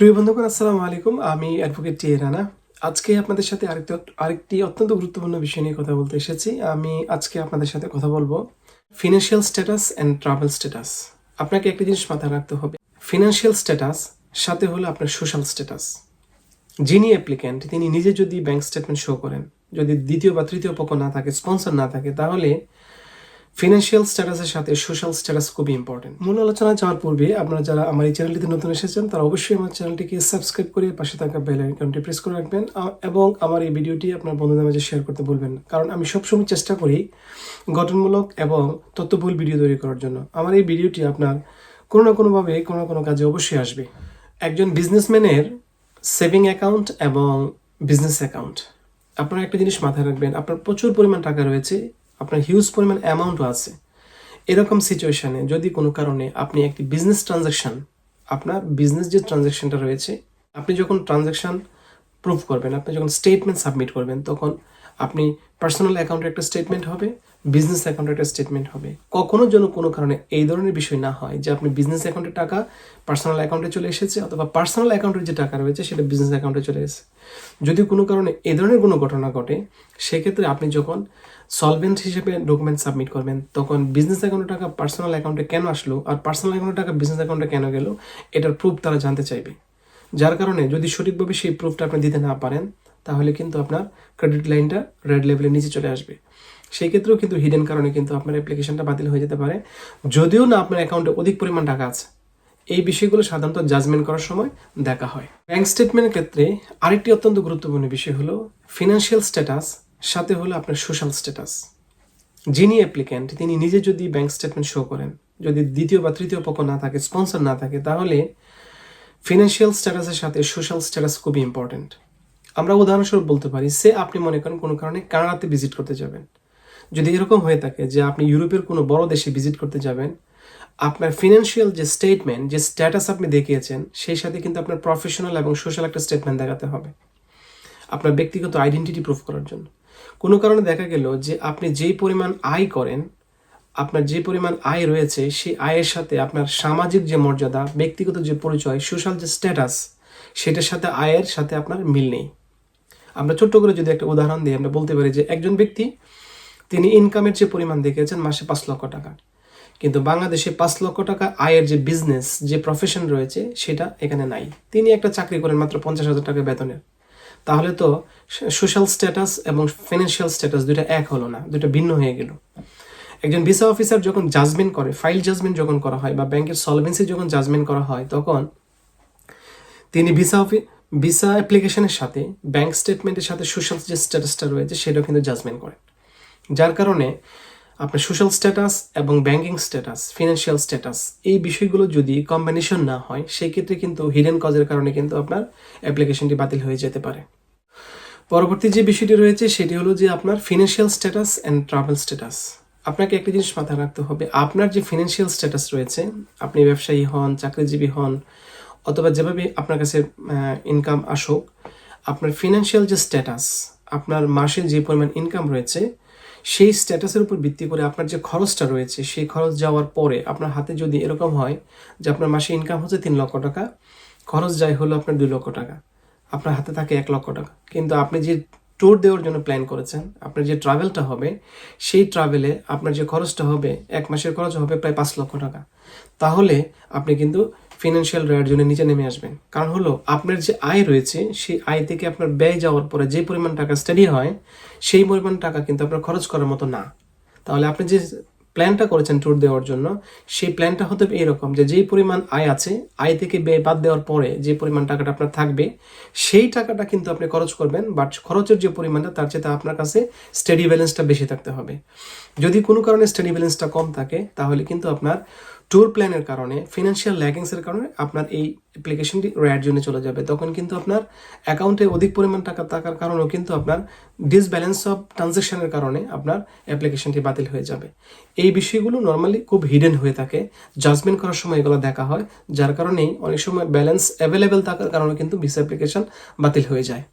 প্রিয় বন্ধুগণ, আসসালামু আলাইকুম। আমি অ্যাডভোকেট টি রানা। আজকে আপনাদের সাথে আরেকটি আরেকটি অত্যন্ত গুরুত্বপূর্ণ বিষয় নিয়ে কথা বলতে এসেছি। আমি আজকে আপনাদের সাথে কথা বলব financial status and travel status আপনাকে একটা জিনিস মাথায় রাখতে হবে। ফিনান্সিয়াল স্ট্যাটাস সাথে হলো আপনার সোশ্যাল স্ট্যাটাস যিনি অ্যাপ্লিক্যান্ট তিনি নিজে যদি ব্যাংক স্টেটমেন্ট শো করেন, যদি দ্বিতীয় বা তৃতীয় পক্ষ না থাকে স্পন্সর না থাকে, তাহলে ফিনান্সিয়াল স্ট্যাটাসের সাথে সোশ্যাল স্ট্যাটাস খুবই ইম্পর্টেন্ট মূল আলোচনা যাওয়ার পূর্বে আপনারা যারা আমার এই চ্যানেলটিতে নতুন এসেছেন, তারা অবশ্যই আমার চ্যানেলটিকে সাবস্ক্রাইব করে পাশে থাকা বেল আইকনটি প্রেস করে রাখবেন এবং আমার এই ভিডিওটি আপনার বন্ধুদের মাঝে শেয়ার করতে বলবেন না। কারণ আমি সবসময় চেষ্টা করি গঠনমূলক এবং তথ্যবহুল ভিডিও তৈরি করার জন্য। আমার এই ভিডিওটি আপনার কোনো না কোনোভাবে কোনো না কোনো কাজে অবশ্যই আসবে। একজন বিজনেসম্যানের সেভিং অ্যাকাউন্ট এবং বিজনেস অ্যাকাউন্ট আপনারা একটা জিনিস মাথায় রাখবেন, আপনার প্রচুর পরিমাণ টাকা রয়েছে আপনার হিউজ পরিমাণ অ্যামাউন্টও আছে। এরকম সিচুয়েশানে যদি কোনো কারণে আপনি একটি বিজনেস ট্রানজাকশন আপনার বিজনেস যে ট্রানজাকশনটা রয়েছে, আপনি যখন ট্রানজাকশন প্রুভ করবেন, আপনি যখন স্টেটমেন্ট সাবমিট করবেন, তখন আপনি পার্সোনাল অ্যাকাউন্টে একটা স্টেটমেন্ট হবে বিজনেস অ্যাকাউন্টে একটা স্টেটমেন্ট হবে। কখনো যেন কোনো কারণে এই ধরনের বিষয় না হয় যে আপনি বিজনেস অ্যাকাউন্টের টাকা পার্সোনাল অ্যাকাউন্টে চলে এসেছে অথবা পার্সোনাল অ্যাকাউন্টের যে টাকা রয়েছে সেটা বিজনেস অ্যাকাউন্টে চলে এসেছে। যদি কোনো কারণে এই ধরনের কোনো ঘটনা ঘটে, সেক্ষেত্রে আপনি যখন সলভেন্ট হিসেবে ডকুমেন্ট সাবমিট করবেন, তখন বিজনেস অ্যাকাউন্টের টাকা পার্সোনাল অ্যাকাউন্টে কেন আসলো আর পার্সোনাল অ্যাকাউন্টের টাকা বিজনেস অ্যাকাউন্টে কেন গেল, এটার প্রুফ তারা জানতে চাইবে। যার কারণে যদি সঠিকভাবে সেই প্রুফটা আপনি দিতে না পারেন, তাহলে কিন্তু আপনার ক্রেডিট লাইনটা রেড লেভেলের নিচে চলে আসবে। সেই ক্ষেত্রেও কিন্তু হিডেন কারণে কিন্তু আপনার অ্যাপ্লিকেশনটা বাতিল হয়ে যেতে পারে। যদিও না আপনার অ্যাকাউন্টে অধিক পরিমাণ টাকা আছে, এই বিষয়গুলো সাধারণত জাজমেন্ট করার সময় দেখা হয়। ব্যাংক স্টেটমেন্টের ক্ষেত্রে আরেকটি অত্যন্ত গুরুত্বপূর্ণ বিষয় হলো ফিনান্সিয়াল স্ট্যাটাস সাথে হলো আপনার সোশ্যাল স্ট্যাটাস যিনি অ্যাপ্লিক্যান্ট তিনি নিজে যদি ব্যাংক স্টেটমেন্ট শো করেন, যদি দ্বিতীয় বা তৃতীয় পক্ষ না থাকে স্পন্সর না থাকে, তাহলে ফিনান্সিয়াল স্ট্যাটাসের সাথে সোশ্যাল স্ট্যাটাস খুবই ইম্পর্টেন্ট আমরা উদাহরণস্বরূপ বলতে পারি, সে আপনি মনে করেন কোনো কারণে কানাডাতে ভিজিট করতে যাবেন। যদি এরকম হয়ে থাকে যে আপনি ইউরোপের কোনো বড় দেশে ভিজিট করতে যাবেন, আপনার ফিনান্সিয়াল যে স্টেটমেন্ট যে স্ট্যাটাস আপনি দেখিয়েছেন, সেই সাথে কিন্তু আপনার প্রফেশনাল এবং সোশ্যাল একটা স্টেটমেন্ট দেখাতে হবে। আপনার ব্যক্তিগত আইডেন্টিটি প্রুফ করার জন্য। কোনো কারণে দেখা গেল যে আপনি যেই পরিমাণ আয় করেন, আপনার যে পরিমাণ আয় রয়েছে, সেই আয়ের সাথে আপনার সামাজিক যে মর্যাদা, ব্যক্তিগত যে পরিচয় সোশ্যাল যে স্ট্যাটাস সেটার সাথে আয়ের সাথে আপনার মিল নেই। আমরা ছোট্ট করে যদি একটা উদাহরণ দিই, আমরা বলতে পারি যে একজন ব্যক্তি, তিনি ইনকামের যে পরিমাণ দেখিয়েছেন, মাসে পাঁচ লক্ষ টাকা। কিন্তু বাংলাদেশে পাঁচ লক্ষ টাকা আয়ের যে বিজনেস যে প্রফেশন রয়েছে, সেটা এখানে নাই। তিনি একটা চাকরি করেন মাত্র পঞ্চাশ হাজার টাকা বেতনের। তাহলে তো সোশ্যাল স্ট্যাটাস এবং ফিনান্সিয়াল স্ট্যাটাস দুইটা এক হলো না, দুইটা ভিন্ন হয়ে গেল। একজন ভিসা অফিসার যখন জাজমেন্ট করে ফাইল জাজমেন্ট যখন করা হয় বা ব্যাংকের সলভেন্সি যখন জাজমেন্ট করা হয়, তখন তিনি ভিসা অফি, ভিসা অ্যাপ্লিকেশনের সাথে ব্যাংক স্টেটমেন্টের সাথে সোশ্যাল যে স্ট্যাটাসটা রয়েছে, সেটাও কিন্তু জাজমেন্ট করেন। যার কারণে আপনার সোশ্যাল স্ট্যাটাস এবং ব্যাংকিং স্ট্যাটাস ফিনান্সিয়াল স্ট্যাটাস এই বিষয়গুলো যদি কম্বিনেশন না হয় সেই ক্ষেত্রে কিন্তু হিডেন কজের কারণে কিন্তু আপনার অ্যাপ্লিকেশনটি বাতিল হয়ে যেতে পারে। পরবর্তী যে বিষয়টি রয়েছে, সেটি হলো যে আপনার financial status and travel status আপনাকে একটা জিনিস মাথায় রাখতে হবে, আপনার যে ফিনান্সিয়াল স্ট্যাটাস রয়েছে, আপনি ব্যবসায়ী হন, চাকরিজীবী হন, অথবা যেভাবে আপনার কাছে ইনকাম আসুক, আপনার ফিনান্সিয়াল যে স্ট্যাটাস আপনার মাসে যে পরিমাণ ইনকাম রয়েছে সেই স্ট্যাটাসের উপর ভিত্তি করে আপনার যে খরচটা রয়েছে, সেই খরচ যাওয়ার পরে আপনার হাতে যদি এরকম হয় যে আপনার মাসে ইনকাম হচ্ছে তিন লক্ষ টাকা, খরচ যায় হলো আপনার দুই লক্ষ টাকা। আপনার হাতে থাকে এক লক্ষ টাকা। কিন্তু আপনি যে ট্যুর দেওয়ার জন্য প্ল্যান করেছেন, আপনার যে ট্রাভেলটা হবে, সেই ট্রাভেলে আপনার যে খরচটা হবে, এক মাসের খরচ হবে প্রায় পাঁচ লক্ষ টাকা। তাহলে আপনি কিন্তু ফিনান্সিয়াল রেয়ার জন্য নিচে নেমে আসবেন। কারণ হলো, আপনার যে আয় রয়েছে, সেই আয় থেকে আপনার ব্যয় যাওয়ার পরে যে পরিমাণ টাকা স্টাডি হয়, সেই পরিমাণ টাকা কিন্তু আপনার খরচ করার মতো না। তাহলে আপনি যে প্ল্যানটা করেছেন ট্যুর দেওয়ার জন্য, সেই প্ল্যানটা হতে এরকম যে যেই পরিমাণ আয় আছে, আয় থেকে ব্যয় বাদ দেওয়ার পরে যে পরিমাণ টাকাটা আপনার থাকবে, সেই টাকাটা কিন্তু আপনি খরচ করবেন বাট খরচের যে পরিমাণটা, তার চেয়ে আপনার কাছে স্টাডি ব্যালেন্সটা বেশি থাকতে হবে। যদি কোনো কারণে স্টাডি ব্যালেন্সটা কম থাকে, তাহলে কিন্তু আপনার ট্যুর প্ল্যানের কারণে ফিনান্সিয়াল ল্যাগিংসের কারণে আপনার এই অ্যাপ্লিকেশনটি রেয়ার জন্য চলে যাবে। তখন কিন্তু আপনার অ্যাকাউন্টে অধিক পরিমাণ টাকা থাকার কারণেও কিন্তু আপনার ডিসব্যালেন্স অফ ট্রানজেকশনের কারণে আপনার অ্যাপ্লিকেশনটি বাতিল হয়ে যাবে। এই বিষয়গুলো নর্মালি খুব হিডেন হয়ে থাকে। জাজমেন্ট করার সময় এগুলো দেখা হয়, যার কারণেই অনেক সময় ব্যালেন্স অ্যাভেলেবেল থাকার কারণে কিন্তু ভিসা অ্যাপ্লিকেশন বাতিল হয়ে যায়।